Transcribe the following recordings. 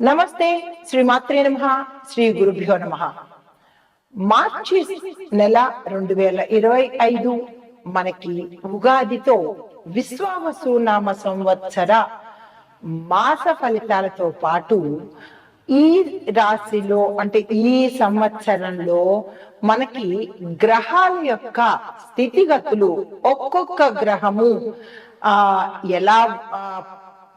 నమస్తే శ్రీ మాత్రే నమ శ్రీ గురుభ్యో నమ. మార్చి నెల రెండు వేల ఇరవై ఐదు మనకి ఉగాదితో విశ్వావసు నామ సంవత్సర మాస ఫలితాలతో పాటు ఈ రాశిలో అంటే ఈ సంవత్సరంలో మనకి గ్రహాల యొక్క స్థితిగతులు ఒక్కొక్క గ్రహము ఆ ఎలా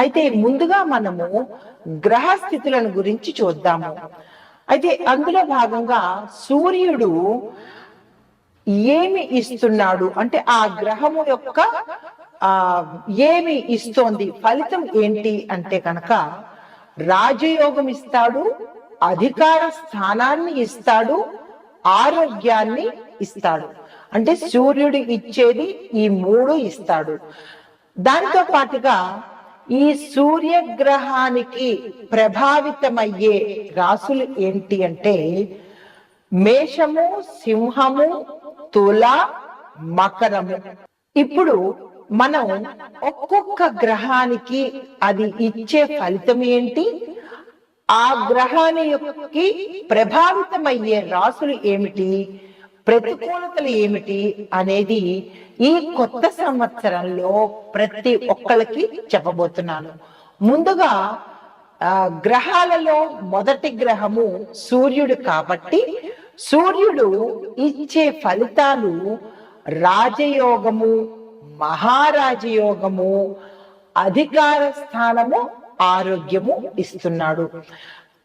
అయితే ముందుగా మనము గ్రహ స్థితులను గురించి చూద్దాము. అయితే అందులో భాగంగా సూర్యుడు ఏమి ఇస్తున్నాడు? అంటే ఆ గ్రహము యొక్క ఆ ఏమి ఇస్తోంది? ఫలితం ఏంటి అంటే కనుక రాజయోగం ఇస్తాడు అధికార స్థానాన్ని ఇస్తాడు ఆరోగ్యాన్ని ఇస్తాడు. అంటే సూర్యుడు ఇచ్చేది ఈ మూడు ఇస్తాడు. దాంతో పాటుగా ఈ సూర్యగ్రహానికి ప్రభావితమయ్యే రాసులు ఏంటి అంటే మేషము సింహము తుల మకరము. ఇప్పుడు మనం ఒక్కొక్క గ్రహానికి అది ఇచ్చే ఫలితం ఏంటి? ఆ గ్రహానికి ప్రభావితమయ్యే రాసులు ఏమిటి? ప్రతికూలతలు ఏమిటి అనేది ఈ కొత్త సంవత్సరంలో ప్రతి ఒక్కరికి చెప్పబోతున్నాను. ముందుగా ఆ గ్రహాలలో మొదటి గ్రహము సూర్యుడు కాబట్టి సూర్యుడు ఇచ్చే ఫలితాలు రాజయోగము మహారాజయోగము అధికార స్థానము ఆరోగ్యము ఇస్తున్నాడు.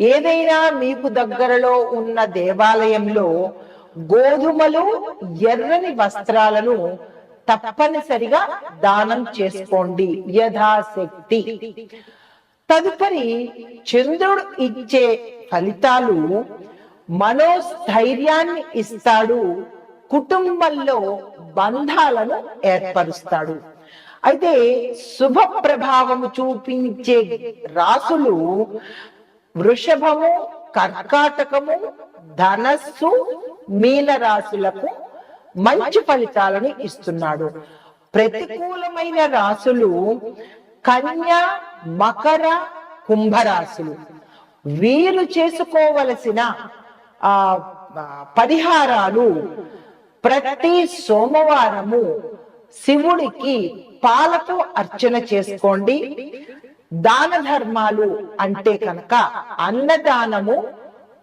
ఏదైనా మీకు దగ్గరలో ఉన్న దేవాలయంలో గోధుమలు ఎర్రని వస్త్రాలను తప్పనిసరిగా దానం చేసుకోండి. యథాశక్తి. తదుపరి చంద్రుడు ఇచ్చే ఫలితాలు మనోస్థైర్యాన్ని ఇస్తాడు కుటుంబంలో బంధాలను ఏర్పరుస్తాడు. అయితే శుభ ప్రభావము చూపించే రాసులు వృషభము కర్కాటకము ధనస్సు మీన రాశులకు మంచి ఫలితాలను ఇస్తున్నాడు. ప్రతికూలమైన రాశులు కన్య మకర కుంభరాశులు. వీరు చేసుకోవలసిన ఆ, పరిహారాలు ప్రతి సోమవారము శివుడికి పాలతో అర్చన చేసుకోండి. దాన ధర్మాలు అంటే కనుక అన్నదానము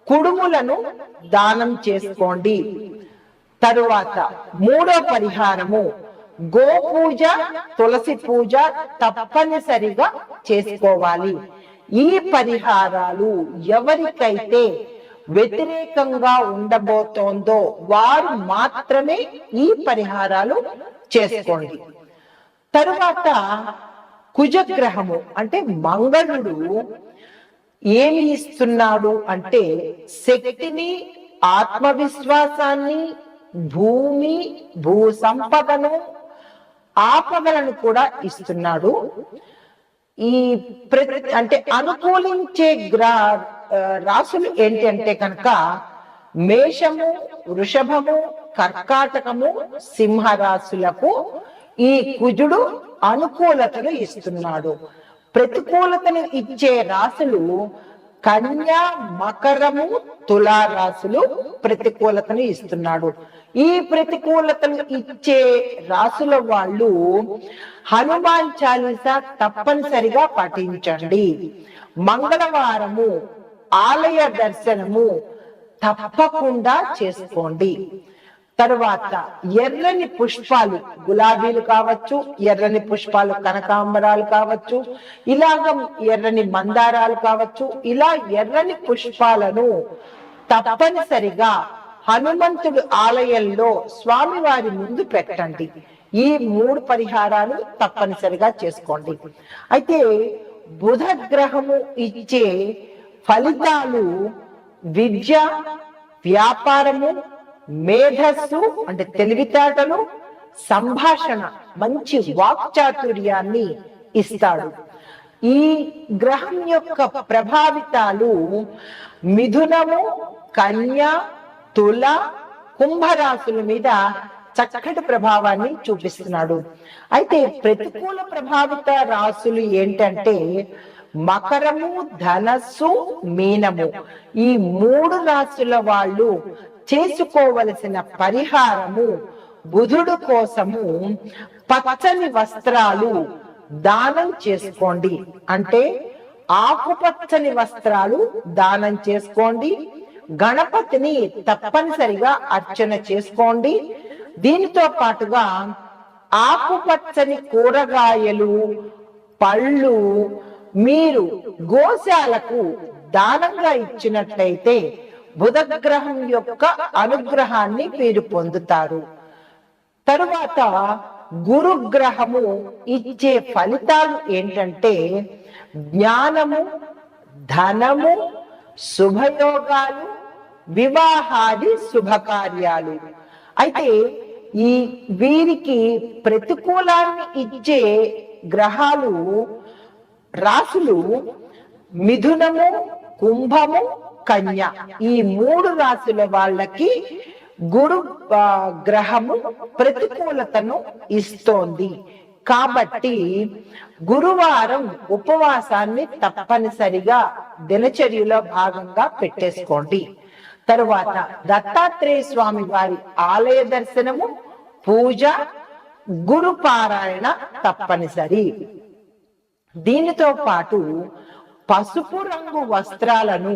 కుడుములను దానం చేసుకోండి. తరువాత మూడో పరిహారము గోపూజ తులసి పూజ తప్పనిసరిగా చేసుకోవాలి. ఈ పరిహారాలు ఎవరికైతే వ్యతిరేకంగా ఉండబోతోందో వారు మాత్రమే ఈ పరిహారాలు చేసుకోండి. తరువాత కుజగ్రహము అంటే మంగళుడు ఏమి ఇస్తున్నాడు అంటే శక్తిని ఆత్మవిశ్వాసాన్ని భూమి భూ సంపదను ఆపదలను కూడా ఇస్తున్నాడు. ఈ అంటే అనుకూలించే గ్రా రాసులు ఏంటి అంటే కనుక మేషము వృషభము కర్కాటకము సింహ రాశులకు ఈ కుజుడు అనుకూలతను ఇస్తున్నాడు. ప్రతికూలతను ఇచ్చే రాశులు కన్యా మకరము తులా రాశులు ప్రతికూలతను ఇస్తున్నాడు. ఈ ప్రతికూలతను ఇచ్చే రాసుల వాళ్ళు హనుమాన్ చాలీసా తప్పనిసరిగా పఠించండి. మంగళవారము ఆలయ దర్శనము తప్పకుండా చేసుకోండి. తరువాత ఎర్రని పుష్పాలు గులాబీలు కావచ్చు ఎర్రని పుష్పాలు కనకాంబరాలు కావచ్చు ఇలాగ ఎర్రని మందారాలు కావచ్చు ఇలా ఎర్రని పుష్పాలను తప్పనిసరిగా హనుమంతుడు ఆలయంలో స్వామివారి ముందు పెట్టండి. ఈ మూడు పరిహారాలు తప్పనిసరిగా చేసుకోండి. అయితే బుధ గ్రహము ఇచ్చే ఫలితాలు విద్య వ్యాపారము మేధస్సు అంటే తెలివితేటలు సంభాషణ మంచి వాక్చాతుర్యాన్ని ఇస్తాడు. ఈ గ్రహం యొక్క ప్రభావితాలు మిథునము కన్య తుల కుంభరాశుల మీద చక్కటి ప్రభావాన్ని చూపిస్తున్నాడు. అయితే ప్రతికూల ప్రభావిత రాశులు ఏంటంటే మకరము ధనస్సు మీనము. ఈ మూడు రాశుల వాళ్ళు చేసుకోవలసిన పరిహారము బుధుడు కోసము పచ్చని వస్త్రాలు దానం చేసుకోండి. అంటే ఆకుపచ్చని వస్త్రాలు దానం చేసుకోండి. గణపతిని తప్పనిసరిగా అర్చన చేసుకోండి. దీనితో పాటుగా ఆకుపచ్చని కూరగాయలు పళ్ళు మీరు గోశాలకు దానంగా ఇచ్చినట్లయితే బుధగ్రహం యొక్క అనుగ్రహాన్ని మీరు పొందుతారు. తరువాత గురుగ్రహము ఇచ్చే ఫలితాలు ఏంటంటే జ్ఞానము ధనము శుభయోగాలు వివాహాది శుభకార్యాలు. అయితే ఈ వీరికి ప్రతికూలాన్ని ఇచ్చే గ్రహాలు రాసులు మిథునము కుంభము కన్య. ఈ మూడు రాసుల వాళ్ళకి గురు గ్రహము ప్రతికూలతను ఇస్తోంది. కాబట్టి గురువారం ఉపవాసాన్ని తప్పనిసరిగా దినచర్యలో భాగంగా పెట్టేసుకోండి. తరువాత దత్తాత్రేయ స్వామి వారి ఆలయ దర్శనము పూజ గురు పారాయణ తప్పనిసరి. దీనితో పాటు పసుపు రంగు వస్త్రాలను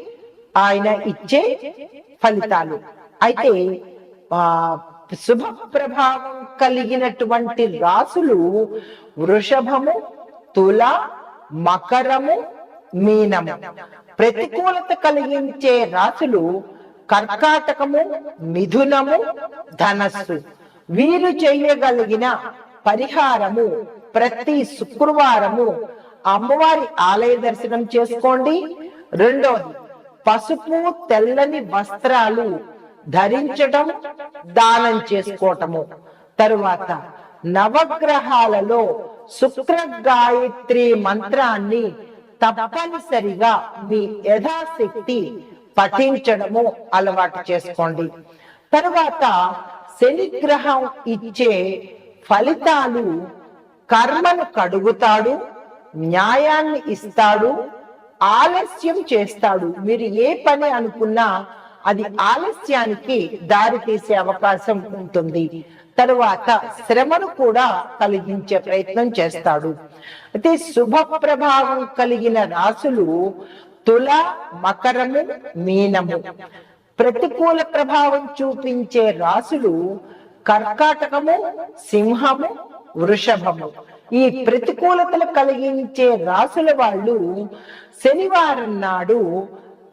ఆయన ఇచ్చే ఫలితాలు. అయితే ఆ శుభ ప్రభావం కలిగినటువంటి రాసులు వృషభము తుల మకరము మీనము. ప్రతికూలత కలిగించే రాసులు కర్కాటకము మిథునము ధనస్సు. వీరు చేయగలిగిన పరిహారము ప్రతి శుక్రవారము అమ్మవారి ఆలయ దర్శనం చేసుకోండి. రెండోది పసుపు తెల్లని వస్త్రాలు ధరించటం దానం చేసుకోవటము తరువాత నవగ్రహాలలో శుక్ర గాయత్రి మంత్రాన్ని తప్పనిసరిగా మీ యథాశక్తి పఠించడము అలవాటు చేసుకోండి. తరువాత శనిగ్రహం ఇచ్చే ఫలితాలు కర్మను కడుగుతాడు న్యాయాన్ని ఇస్తాడు ఆలస్యం చేస్తాడు. మీరు ఏ పని అనుకున్నా అది ఆలస్యానికి దారి తీసే అవకాశం ఉంటుంది. తరువాత శ్రమను కూడా కలిగించే ప్రయత్నం చేస్తాడు. అయితే శుభ ప్రభావం కలిగిన రాసులు తుల మకరము మీనము. ప్రతికూల ప్రభావం చూపించే రాసులు కర్కాటకము సింహము వృషభము. ఈ ప్రతికూలతలు కలిగించే రాసుల వాళ్ళు శనివారం నాడు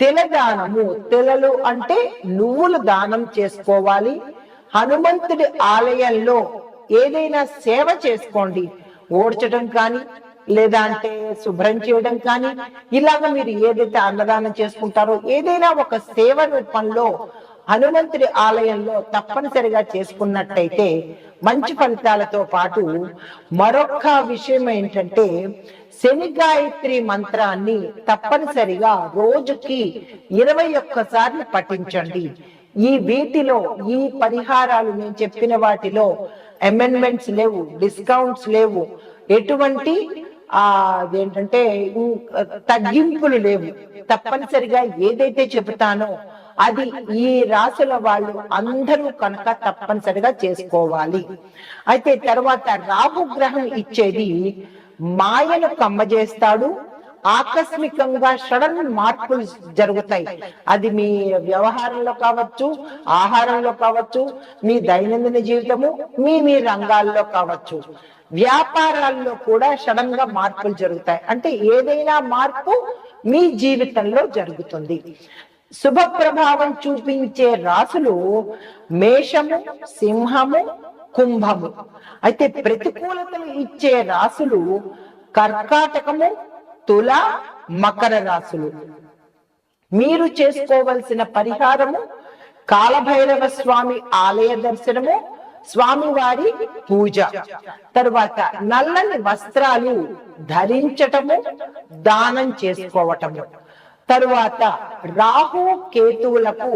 తెల తెలలు అంటే నువ్వులు దానం చేసుకోవాలి. హనుమంతుడి ఆలయంలో ఏదైనా సేవ చేసుకోండి. ఓడ్చడం కానీ లేదా అంటే శుభ్రం చేయడం కానీ ఇలాగ మీరు ఏదైతే అన్నదానం చేసుకుంటారో ఏదైనా ఒక సేవ రూపంలో హనుమంతుడి ఆలయంలో తప్పనిసరిగా చేసుకున్నట్టయితే మంచి ఫలితాలతో పాటు మరొక విషయం ఏంటంటే శని గాయత్రి మంత్రాన్ని తప్పనిసరిగా రోజుకి ఇరవై ఒక్కసార్లు పఠించండి. ఈ వీటిలో ఈ పరిహారాలు నేను చెప్పిన వాటిలో అమెండ్మెంట్స్ లేవు డిస్కౌంట్స్ లేవు. ఎటువంటి ఆ అదేంటంటే తగ్గింపులు లేవు. తప్పనిసరిగా ఏదైతే చెబుతానో అది ఈ రాసుల వాళ్ళు అందరూ కనుక తప్పనిసరిగా చేసుకోవాలి. అయితే తర్వాత రాహు గ్రహం ఇచ్చేది మాయను కమ్మజేస్తాడు ఆకస్మికంగా సడన్ మార్పులు జరుగుతాయి. అది మీ వ్యవహారంలో కావచ్చు ఆహారంలో కావచ్చు మీ దైనందిన జీవితము మీ మీ రంగాల్లో కావచ్చు. వ్యాపారాల్లో కూడా సడన్గా మార్పులు జరుగుతాయి. అంటే ఏదైనా మార్పు మీ జీవితంలో జరుగుతుంది. శుభ ప్రభావం చూపించే రాసులు మేషము సింహము కుంభము. అయితే ప్రతికూలతలు ఇచ్చే రాసులు కర్కాటకము తుల మకర రాసులు. మీరు చేసుకోవలసిన పరిహారము కాలభైరవ స్వామి ఆలయ దర్శనము స్వామివారి పూజ. తరువాత నల్లని వస్త్రాలు ధరించటము దానం చేసుకోవటము. తరువాత రాహు కేతువులకు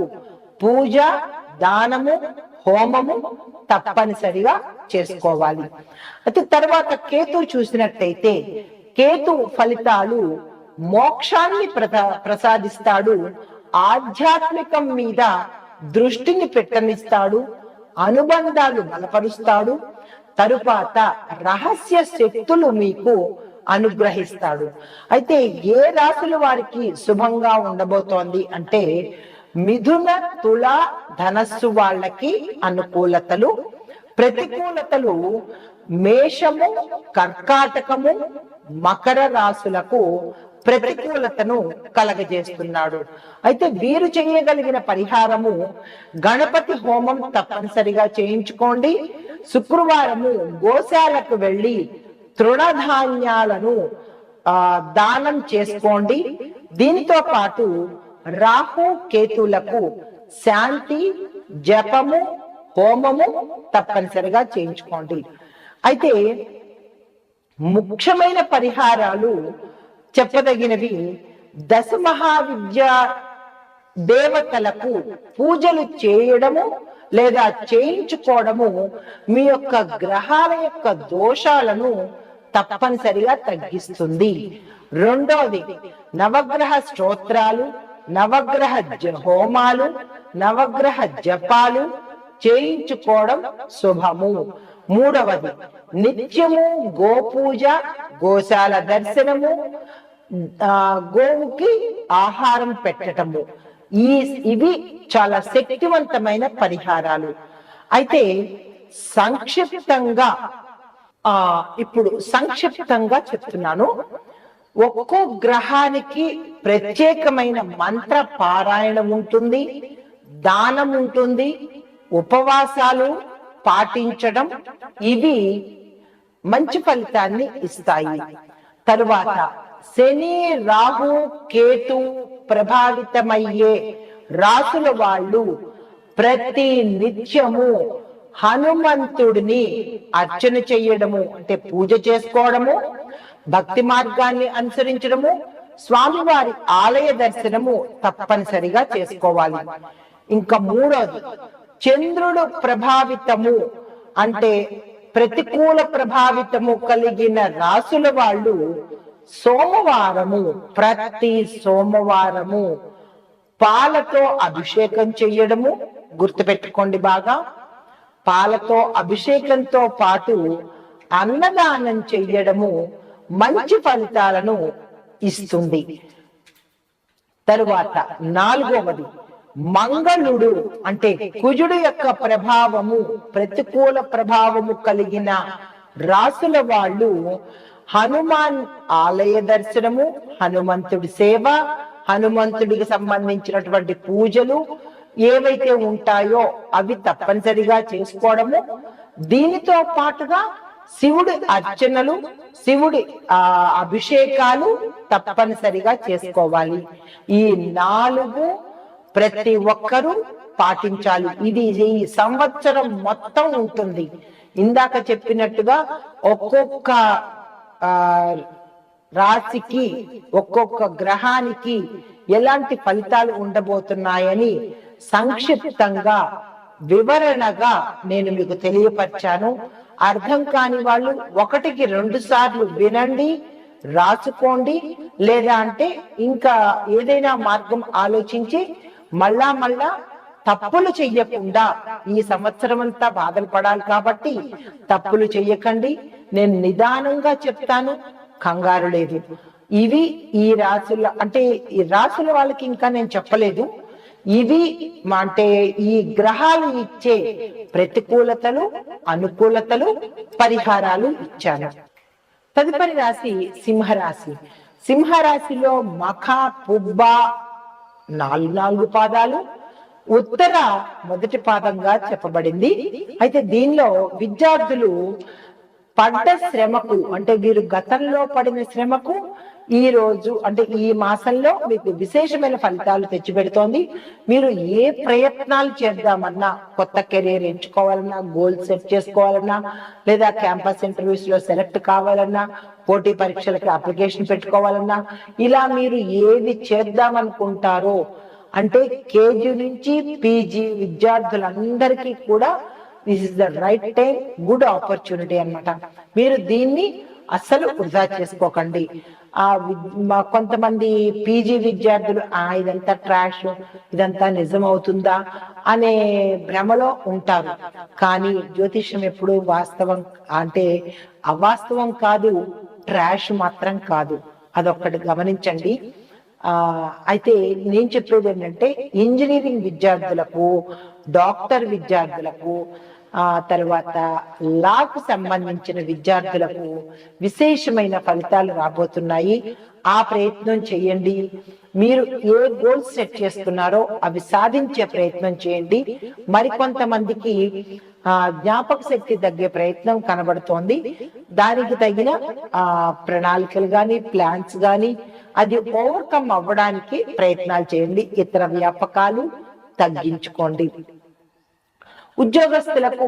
పూజ దానము హోమము తప్పనిసరిగా చేసుకోవాలి. అయితే తర్వాత కేతు చూసినట్టయితే కేతు ఫలితాలు మోక్షాన్ని ప్రసాదిస్తాడు ఆధ్యాత్మికం మీద దృష్టిని పెట్టనిస్తాడు అనుబంధాలు బలపరుస్తాడు. తరువాత రహస్య శక్తులు మీకు అనుగ్రహిస్తాడు. అయితే ఏ రాశుల వారికి శుభంగా ఉండబోతోంది అంటే మిథున తుల ధనస్సు వాళ్ళకి అనుకూలతలు ప్రతికూలతలు మేషము కర్కాటకము మకర రాశులకు ప్రతికూలతను కలగజేస్తున్నాడు. అయితే వీరు చేయగలిగిన పరిహారము గణపతి హోమం తప్పనిసరిగా చేయించుకోండి. శుక్రవారము గోశాలకు వెళ్ళి తృణధాన్యాలను ఆ దానం చేసుకోండి. దీనితో పాటు రాహు కేతులకు శాంతి జపము హోమము తప్పనిసరిగా చేయించుకోండి. అయితే ముఖ్యమైన పరిహారాలు చెప్పదగినవి దశ మహావిద్య దేవతలకు పూజలు చేయడము లేదా చేయించుకోవడము మీ యొక్క గ్రహాల యొక్క దోషాలను తప్పనిసరిగా తగ్గిస్తుంది. రెండవది నవగ్రహ స్తోత్రాలు నవగ్రహ జ- హోమాలు నవగ్రహ జపాలు చేయించుకోవడం శుభము. మూడవది నిత్యము గోపూజ గోశాల దర్శనము గోవుకి ఆహారం పెట్టటము. ఈ ఇవి చాలా శక్తివంతమైన పరిహారాలు. అయితే సంక్షిప్తంగా ఆ ఇప్పుడు సంక్షిప్తంగా చెప్తున్నాను. ఒక్కో గ్రహానికి ప్రత్యేకమైన మంత్ర పారాయణం ఉంటుంది దానం ఉంటుంది ఉపవాసాలు పాటించడం ఇవి మంచి ఫలితాన్ని ఇస్తాయి. తరువాత శని రాహు కేతు ప్రభావితమయ్యే రాసుల వాళ్ళు ప్రతి నిత్యము హనుమంతుడిని అర్చన చెయ్యడము అంటే పూజ చేసుకోవడము భక్తి మార్గాన్ని అనుసరించడము స్వామివారి ఆలయ దర్శనము తప్పనిసరిగా చేసుకోవాలి. ఇంకా మూడోది చంద్రుడు ప్రభావితము అంటే ప్రతికూల ప్రభావితము కలిగిన రాసుల వాళ్ళు సోమవారము ప్రతి సోమవారము పాలతో అభిషేకం చెయ్యడము గుర్తుపెట్టుకోండి బాగా. పాలతో అభిషేకంతో పాటు అన్నదానం చెయ్యడము మంచి ఫలితాలను ఇస్తుంది. తరువాత నాలుగవది మంగళుడు అంటే కుజుడు యొక్క ప్రభావము ప్రతికూల ప్రభావము కలిగిన రాసుల వాళ్ళు హనుమాన్ ఆలయ దర్శనము హనుమంతుడి సేవ హనుమంతుడికి సంబంధించినటువంటి పూజలు ఏవైతే ఉంటాయో అవి తప్పనిసరిగా చేసుకోవడము. దీనితో పాటుగా శివుడి అర్చనలు శివుడి ఆ అభిషేకాలు తప్పనిసరిగా చేసుకోవాలి. ఈ నాలుగు ప్రతి ఒక్కరూ పాటించాలి. ఇది ఈ సంవత్సరం మొత్తం ఉంటుంది. ఇందాక చెప్పినట్టుగా ఒక్కొక్క రాశికి ఒక్కొక్క గ్రహానికి ఎలాంటి ఫలితాలు ఉండబోతున్నాయని సంక్షిప్తంగా వివరణగా నేను మీకు తెలియపరిచాను. అర్థం కాని వాళ్ళు ఒకటికి రెండు సార్లు వినండి రాసుకోండి లేదా అంటే ఇంకా ఏదైనా మార్గం ఆలోచించి మళ్ళా మళ్ళా తప్పులు చెయ్యకుండా ఈ సంవత్సరం అంతా బాధలు పడాలి కాబట్టి తప్పులు చెయ్యకండి. నేను నిదానంగా చెప్తాను కంగారు లేదు. ఇవి ఈ రాసుల అంటే ఈ రాసుల వాళ్ళకి ఇంకా నేను చెప్పలేదు. ఇవి మా అంటే ఈ గ్రహాలు ఇచ్చే ప్రతికూలతలు అనుకూలతలు పరిహారాలు ఇచ్చాను. తదుపరి రాశి సింహరాశి. సింహరాశిలో మఖ పుబ్బ నాలుగు నాలుగు పాదాలు. ఉత్తర మొదటి పాదంగా చెప్పబడింది. అయితే దీనిలో విద్యార్థులు పడ్డ శ్రమకు అంటే వీరు గతంలో పడిన శ్రమకు ఈ రోజు అంటే ఈ మాసంలో మీకు విశేషమైన ఫలితాలు తెచ్చిపెడుతోంది. మీరు ఏ ప్రయత్నాలు చేద్దామన్నా కొత్త కెరీర్ ఎంచుకోవాలన్నా గోల్ సెట్ చేసుకోవాలన్నా లేదా క్యాంపస్ ఇంటర్వ్యూస్లో సెలెక్ట్ కావాలన్నా పోటీ పరీక్షలకి అప్లికేషన్ పెట్టుకోవాలన్నా ఇలా మీరు ఏది చేద్దామనుకుంటారో అంటే కేజీ నుంచి పీజీ విద్యార్థులందరికీ కూడా this is the right time good opportunity అన్నమాట. మీరు దీన్ని అస్సలు వృధా చేసుకోకండి. ఆ మా కొంతమంది పీజీ విద్యార్థులు ఆ ఇదంతా ట్రాష్ ఇదంతా నిజం అవుతుందా? అనే భ్రమలో ఉంటారు. కానీ జ్యోతిష్యం ఎప్పుడు వాస్తవం అంటే అవాస్తవం కాదు ట్రాష్ మాత్రం కాదు. అదొక్కటి గమనించండి. అయితే నేను చెప్పేది ఏంటంటే ఇంజనీరింగ్ విద్యార్థులకు డాక్టర్ విద్యార్థులకు ఆ తర్వాత లాకు సంబంధించిన విద్యార్థులకు విశేషమైన ఫలితాలు రాబోతున్నాయి. ఆ ప్రయత్నం చేయండి. మీరు ఏ గోల్స్ సెట్ చేస్తున్నారో అవి సాధించే ప్రయత్నం చేయండి. మరికొంతమందికి ఆ జ్ఞాపక శక్తి తగ్గే ప్రయత్నం కనబడుతోంది. దానికి తగిన ఆ ప్రణాళికలు గాని ప్లాన్స్ గాని అది ఓవర్కమ్ అవ్వడానికి ప్రయత్నాలు చేయండి. ఇతర వ్యాపకాలు తగ్గించుకోండి. ఉద్యోగస్తులకు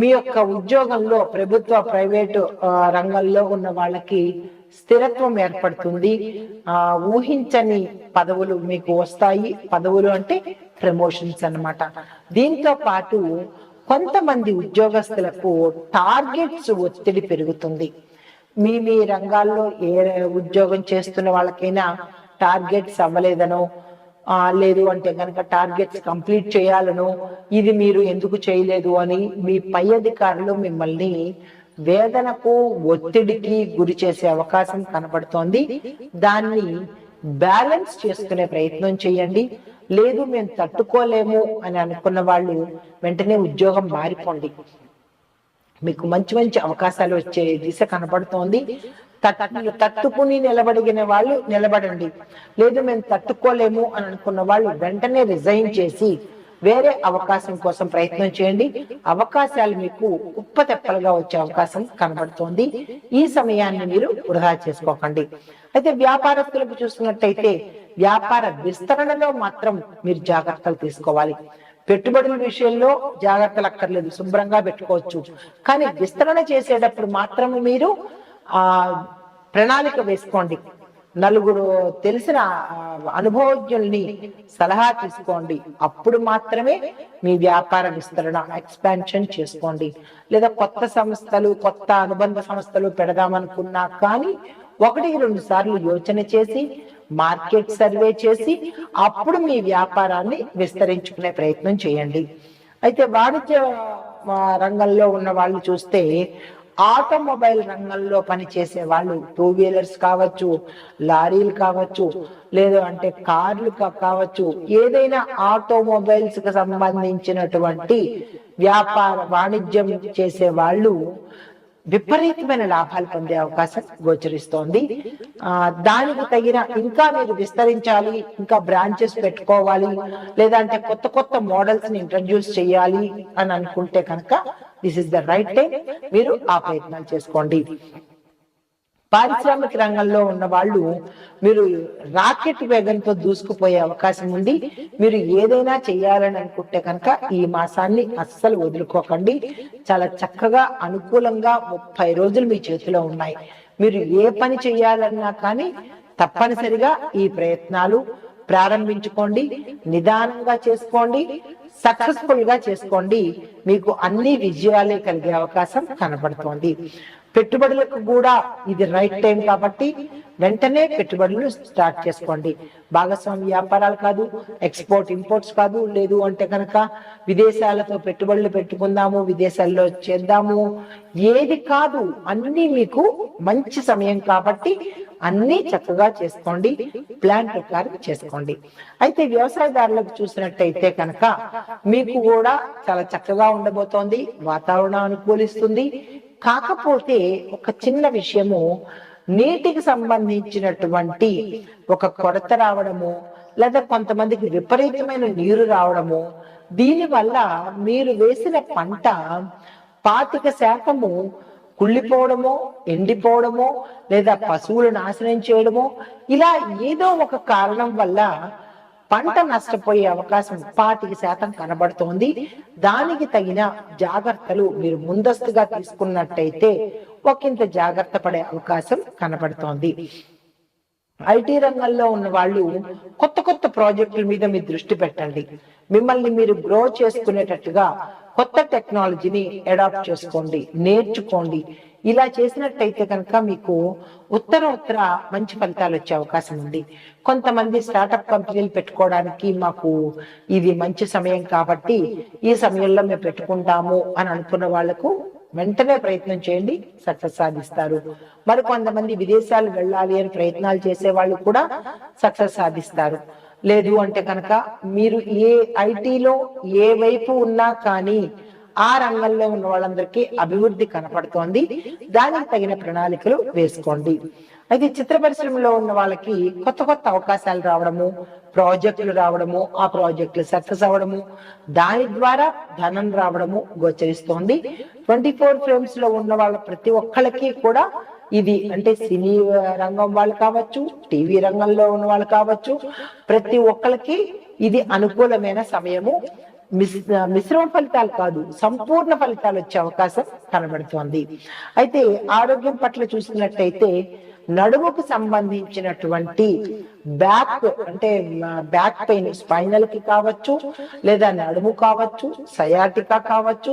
మీ యొక్క ఉద్యోగంలో ప్రభుత్వ ప్రైవేటు రంగంలో ఉన్న వాళ్ళకి స్థిరత్వం ఏర్పడుతుంది. ఆ ఊహించని పదవులు మీకు వస్తాయి. పదవులు అంటే ప్రమోషన్స్ అన్నమాట. దీంతో పాటు కొంతమంది ఉద్యోగస్తులకు టార్గెట్స్ ఒత్తిడి పెరుగుతుంది. మీ మీ రంగాల్లో ఏ ఉద్యోగం చేస్తున్న వాళ్ళకైనా టార్గెట్స్ అవ్వలేదనో లేదు అంటే కనుక టార్గెట్స్ కంప్లీట్ చేయాలను ఇది మీరు ఎందుకు చేయలేదు అని మీ పై అధికారులు మిమ్మల్ని వేదనకు ఒత్తిడికి గురి చేసే అవకాశం కనబడుతోంది. దాన్ని బ్యాలెన్స్ చేసుకునే ప్రయత్నం చేయండి. లేదు మేము తట్టుకోలేము అని అనుకున్న వాళ్ళు వెంటనే ఉద్యోగం మారిపోండి. మీకు మంచి మంచి అవకాశాలు వచ్చే దిశ కనబడుతోంది. తట్టుకుని నిలబడిగిన వాళ్ళు నిలబడండి. లేదు మేము తట్టుకోలేము అని అనుకున్న వాళ్ళు వెంటనే రిజైన్ చేసి వేరే అవకాశం కోసం ప్రయత్నం చేయండి. అవకాశాలు మీకు ఉప్పతెప్పలుగా వచ్చే అవకాశం కనబడుతోంది. ఈ సమయాన్ని మీరు వృధా చేసుకోకండి. అయితే వ్యాపారస్తులకు చూస్తున్నట్టయితే వ్యాపార విస్తరణలో మాత్రం మీరు జాగ్రత్తలు తీసుకోవాలి. పెట్టుబడుల విషయంలో జాగ్రత్తలు అక్కర్లేదు శుభ్రంగా పెట్టుకోవచ్చు. కానీ విస్తరణ చేసేటప్పుడు మాత్రం మీరు ఆ ప్రణాళిక వేసుకోండి. నలుగురు తెలిసిన అనుభవజ్ఞుల్ని సలహా తీసుకోండి. అప్పుడు మాత్రమే మీ వ్యాపార విస్తరణ ఎక్స్పాన్షన్ చేసుకోండి. లేదా కొత్త సంస్థలు కొత్త అనుబంధ సంస్థలు పెడదామనుకున్నా కానీ ఒకటి రెండు సార్లు యోచన చేసి మార్కెట్ సర్వే చేసి అప్పుడు మీ వ్యాపారాన్ని విస్తరించుకునే ప్రయత్నం చేయండి. అయితే వాణిజ్య రంగంలో ఉన్న వాళ్ళు చూస్తే ఆటోమొబైల్ రంగంలో పనిచేసే వాళ్ళు టూ వీలర్స్ కావచ్చు లారీలు కావచ్చు లేదు అంటే కార్లు కావచ్చు ఏదైనా ఆటోమొబైల్స్కి సంబంధించినటువంటి వ్యాపార వాణిజ్యం చేసే వాళ్ళు విపరీతమైన లాభాలు పొందే అవకాశం గోచరిస్తోంది. ఆ దానికి తగిన ఇంకా మీరు విస్తరించాలి ఇంకా బ్రాంచెస్ పెట్టుకోవాలి లేదంటే కొత్త కొత్త మోడల్స్ని ఇంట్రడ్యూస్ చేయాలి అని అనుకుంటే కనుక this is the right time మీరు ఆ ప్రయత్నాలు చేసుకోండి. పారిశ్రామిక రంగంలో ఉన్న వాళ్ళు మీరు రాకెట్ వేగంతో దూసుకుపోయే అవకాశం ఉంది. మీరు ఏదైనా చేయాలని అనుకుంటే కనుక ఈ మాసాన్ని అస్సలు వదులుకోకండి. చాలా చక్కగా అనుకూలంగా ముప్పై రోజులు మీ చేతిలో ఉన్నాయి. మీరు ఏ పని చేయాలన్నా కానీ తప్పనిసరిగా ఈ ప్రయత్నాలు ప్రారంభించుకోండి. నిదానంగా చేసుకోండి. సక్సెస్ఫుల్గా చేసుకోండి. మీకు అన్ని విజయాలే కలిగే అవకాశం కనబడుతోంది. పెట్టుబడులకు కూడా ఇది రైట్ టైం కాబట్టి వెంటనే పెట్టుబడులు స్టార్ట్ చేసుకోండి. భాగస్వామి వ్యాపారాలు కాదు ఎక్స్పోర్ట్ ఇంపోర్ట్స్ కాదు లేదు అంటే కనుక విదేశాలతో పెట్టుబడులు పెట్టుకుందాము విదేశాల్లో చేద్దాము ఏది కాదు అన్ని మీకు మంచి సమయం కాబట్టి అన్ని చక్కగా చేసుకోండి ప్లాన్ ప్రకారం చేసుకోండి. అయితే వ్యవసాయదారులకు చూసినట్టయితే కనుక మీకు కూడా చాలా చక్కగా ఉండబోతోంది వాతావరణం అనుకూలిస్తుంది కాకపోతే ఒక చిన్న విషయము నీటికి సంబంధించినటువంటి ఒక కొరత రావడము లేదా కొంతమందికి విపరీతమైన నీరు రావడము దీనివల్ల మీరు వేసిన పంట పాతిక శాతము కుళ్ళిపోవడమో ఎండిపోవడమో లేదా పశువులు నాశనం చేయడమో ఇలా ఏదో ఒక కారణం వల్ల పంట నష్టపోయే అవకాశం పాతిక శాతం కనబడుతోంది. దానికి తగిన జాగ్రత్తలు మీరు ముందస్తుగా తీసుకున్నట్టయితే ఒకంత జాగ్రత్త పడే అవకాశం కనబడుతోంది. ఐటీ రంగంలో ఉన్న వాళ్ళు కొత్త కొత్త ప్రాజెక్టుల మీద మీ దృష్టి పెట్టండి. మిమ్మల్ని మీరు గ్రో చేసుకునేటట్టుగా కొత్త టెక్నాలజీని అడాప్ట్ చేసుకోండి నేర్చుకోండి. ఇలా చేసినట్టయితే కనుక మీకు ఉత్తర ఉత్తర మంచి ఫలితాలు వచ్చే అవకాశం ఉంది. కొంతమంది స్టార్టప్ కంపెనీలు పెట్టుకోవడానికి మాకు ఇది మంచి సమయం కాబట్టి ఈ సమయంలో మేము పెట్టుకుంటాము అని అనుకున్న వాళ్ళకు వెంటనే ప్రయత్నం చేయండి సక్సెస్ సాధిస్తారు. మరి కొంతమంది విదేశాలు వెళ్ళాలి అని ప్రయత్నాలు చేసే వాళ్ళు కూడా సక్సెస్ సాధిస్తారు. లేదు అంటే కనుక మీరు ఏ ఐటీలో ఏ వైపు ఉన్నా కానీ ఆ రంగంలో ఉన్న వాళ్ళందరికీ అభివృద్ధి కనపడుతోంది. దానికి తగిన ప్రణాళికలు వేసుకోండి. అయితే చిత్ర పరిశ్రమలో ఉన్న వాళ్ళకి కొత్త కొత్త అవకాశాలు రావడము ప్రాజెక్టులు రావడము ఆ ప్రాజెక్టులు సక్సెస్ అవ్వడము దాని ద్వారా ధనం రావడము గోచరిస్తోంది. ట్వంటీ ఫోర్ ఫ్రేమ్స్లో ఉన్న వాళ్ళ ప్రతి ఒక్కళ్ళకి కూడా ఇది అంటే సినీ రంగం వాళ్ళు కావచ్చు టీవీ రంగంలో ఉన్న వాళ్ళు కావచ్చు ప్రతి ఒక్కరికి ఇది అనుకూలమైన సమయము. మిశ్రమ ఫలితాలు కాదు సంపూర్ణ ఫలితాలు వచ్చే అవకాశం కనబడుతోంది. అయితే ఆరోగ్యం పట్ల చూసినట్టయితే నడుముకు సంబంధించినటువంటి బ్యాక్ అంటే బ్యాక్ పెయిన్ స్పైనల్కి కావచ్చు లేదా నడుము కావచ్చు సయాటికా కావచ్చు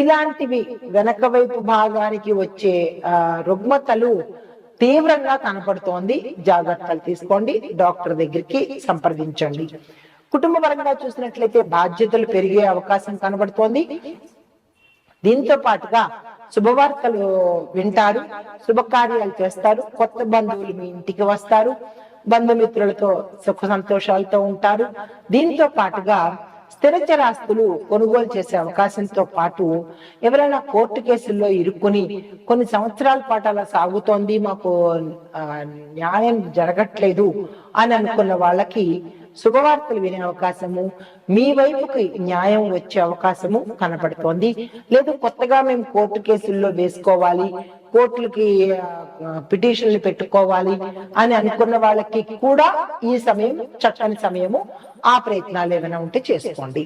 ఇలాంటివి వెనక వైపు భాగానికి వచ్చే రుగ్మతలు తీవ్రంగా కనపడుతోంది. జాగ్రత్తలు తీసుకోండి. డాక్టర్ దగ్గరికి సంప్రదించండి. కుటుంబ పరంగా చూసినట్లయితే బాధ్యతలు పెరిగే అవకాశం కనబడుతోంది. దీంతో పాటుగా శుభవార్తలు వింటారు శుభకార్యాలు చేస్తారు కొత్త బంధువులు మీ ఇంటికి వస్తారు బంధుమిత్రులతో సుఖ సంతోషాలతో ఉంటారు. దీంతో పాటుగా స్థిరచరాస్తులు కొనుగోలు చేసే అవకాశంతో పాటు ఎవరైనా కోర్టు కేసుల్లో ఇరుక్కుని కొన్ని సంవత్సరాల పాటు అలా సాగుతోంది మాకు న్యాయం జరగట్లేదు అని అనుకున్న వాళ్ళకి శుభవార్తలు వినే అవకాశము మీ వైపుకి న్యాయం వచ్చే అవకాశము కనపడుతోంది. లేదు కొత్తగా మేము కోర్టు కేసుల్లో వేసుకోవాలి కోర్టులకి పిటిషన్లు పెట్టుకోవాలి అని అనుకున్న వాళ్ళకి కూడా ఈ సమయం చక్కని సమయము ఆ ప్రయత్నాలు ఏమైనా ఉంటే చేసుకోండి.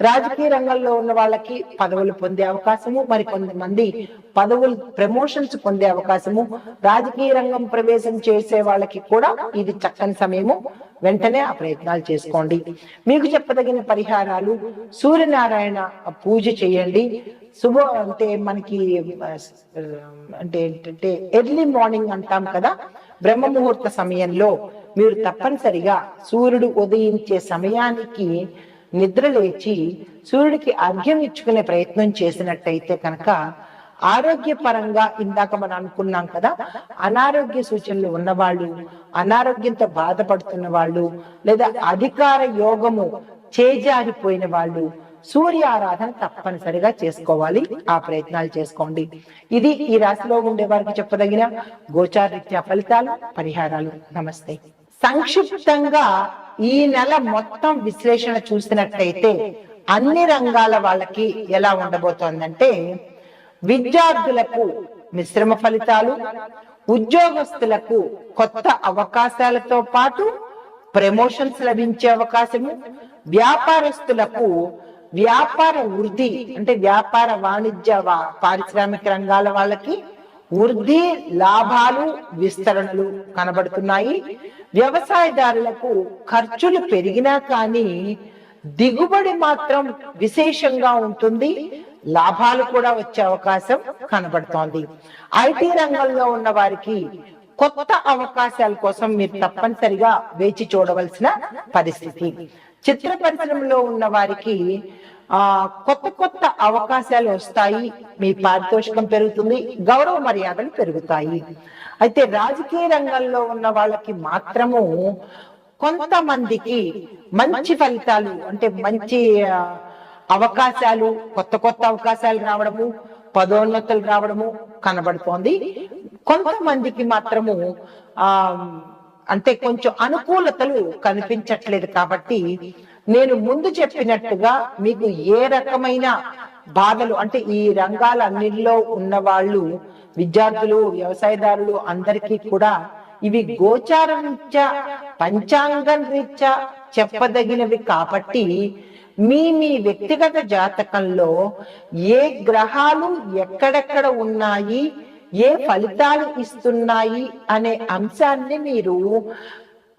రాజకీయ రంగంలో ఉన్న వాళ్ళకి పదవులు పొందే అవకాశము మరి కొంతమంది పదవులు ప్రమోషన్స్ పొందే అవకాశము రాజకీయ రంగం ప్రవేశం చేసే వాళ్ళకి కూడా ఇది చక్కని సమయము. వెంటనే ఆ ప్రయత్నాలు చేసుకోండి. మీకు చెప్పదగిన పరిహారాలు సూర్యనారాయణ పూజ చేయండి. శుభ అంటే మనకి అంటే ఏంటంటే ఎర్లీ మార్నింగ్ అంటాం కదా బ్రహ్మ ముహూర్త సమయంలో మీరు తప్పనిసరిగా సూర్యుడు ఉదయించే సమయానికి నిద్ర లేచి సూర్యుడికి అర్ఘ్యం ఇచ్చుకునే ప్రయత్నం చేసినట్టయితే కనుక ఆరోగ్యపరంగా ఇందాక మనం అనుకున్నాం కదా అనారోగ్య సూచనలు ఉన్నవాళ్ళు అనారోగ్యంతో బాధపడుతున్న వాళ్ళు లేదా అధికార యోగము చేజారిపోయిన వాళ్ళు సూర్య ఆరాధన తప్పనిసరిగా చేసుకోవాలి. ఆ ప్రయత్నాలు చేసుకోండి. ఇది ఈ రాశిలో ఉండే వారికి చెప్పదగిన గోచారీత్యా ఫలితాలు పరిహారాలు. నమస్తే. సంక్షిప్తంగా ఈ నెల మొత్తం విశ్లేషణ చూసినట్లయితే అన్ని రంగాల వాళ్ళకి ఎలా ఉండబోతోందంటే విద్యార్థులకు మిశ్రమ ఫలితాలు ఉద్యోగస్తులకు కొత్త అవకాశాలతో పాటు ప్రమోషన్స్ లభించే అవకాశము వ్యాపారస్తులకు వ్యాపార వృద్ధి అంటే వ్యాపార వాణిజ్య పారిశ్రామిక రంగాల వాళ్ళకి వృద్ధి లాభాలు విస్తరణలు కనబడుతున్నాయి. వ్యవసాయదారులకు ఖర్చులు పెరిగినా కానీ దిగుబడి మాత్రం విశేషంగా ఉంటుంది. లాభాలు కూడా వచ్చే అవకాశం కనబడుతోంది. ఐటీ రంగంలో ఉన్న వారికి కొత్త అవకాశాల కోసం మీరు తప్పనిసరిగా వేచి చూడవలసిన పరిస్థితి. చిత్ర పరిశ్రమలో ఉన్న వారికి ఆ కొత్త కొత్త అవకాశాలు వస్తాయి. మీ పారితోషికం పెరుగుతుంది. గౌరవ మర్యాదలు పెరుగుతాయి. అయితే రాజకీయ రంగంలో ఉన్న వాళ్ళకి మాత్రము కొంతమందికి మంచి ఫలితాలు అంటే మంచి అవకాశాలు కొత్త కొత్త అవకాశాలు రావడము పదోన్నతులు రావడము కనబడుతోంది. కొంతమందికి మాత్రము ఆ అంటే కొంచెం అనుకూలతలు కనిపించట్లేదు కాబట్టి నేను ముందు చెప్పినట్టుగా మీకు ఏ రకమైన బాధలు అంటే ఈ రంగాలన్నిటిలో ఉన్న వాళ్ళు విద్యార్థులు వ్యవసాయదారులు అందరికీ కూడా ఇవి గోచారం రీత్యా పంచాంగం రీత్యా చెప్పదగినవి కాబట్టి మీ మీ వ్యక్తిగత జాతకంలో ఏ గ్రహాలు ఎక్కడెక్కడ ఉన్నాయి ఏ ఫలితాలు ఇస్తున్నాయి అనే అంశాన్ని మీరు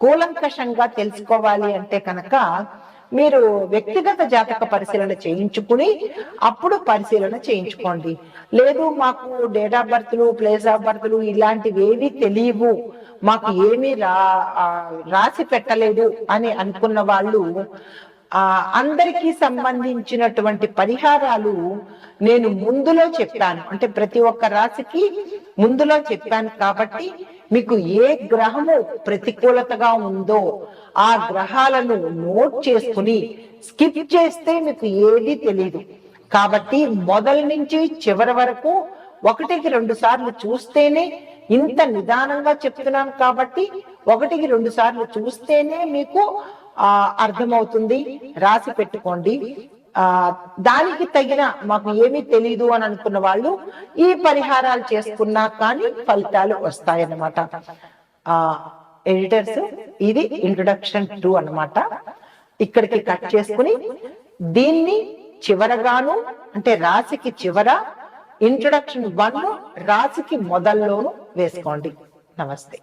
కూలంకషంగా తెలుసుకోవాలి అంటే కనుక మీరు వ్యక్తిగత జాతక పరిశీలన చేయించుకుని అప్పుడు పరిశీలన చేయించుకోండి. లేదు మాకు డేట్ ఆఫ్ బర్త్లు ప్లేస్ ఆఫ్ బర్త్లు ఇలాంటివి ఏవి తెలియవు. మాకు ఏమీ రా రాసి పెట్టలేదు అని అనుకున్న వాళ్ళు ఆ అందరికీ సంబంధించినటువంటి పరిహారాలు నేను ముందులో చెప్పాను. అంటే ప్రతి ఒక్క రాశికి ముందులో చెప్పాను కాబట్టి మీకు ఏ గ్రహము ప్రతికూలతగా ఉందో ఆ గ్రహాలను నోట్ చేసుకుని స్కిప్ చేస్తే మీకు ఏది తెలియదు కాబట్టి మొదల నుంచి చివరి వరకు ఒకటికి రెండు సార్లు చూస్తేనే ఇంత నిదానంగా చెప్తున్నాను కాబట్టి ఒకటికి రెండు సార్లు చూస్తేనే మీకు ఆ అర్థమవుతుంది. రాసి పెట్టుకోండి. ఆ దానికి తగిన మాకు ఏమీ తెలీదు అని అనుకున్న వాళ్ళు ఈ పరిహారాలు చేసుకున్నా కానీ ఫలితాలు వస్తాయన్నమాట. ఆ ఎడిటర్స్ ఇది ఇంట్రొడక్షన్ టూ అన్నమాట. ఇక్కడికి కట్ చేసుకుని దీన్ని చివరగాను అంటే రాశికి చివర ఇంట్రొడక్షన్ వన్ రాశికి మొదల్లోను వేసుకోండి. నమస్తే.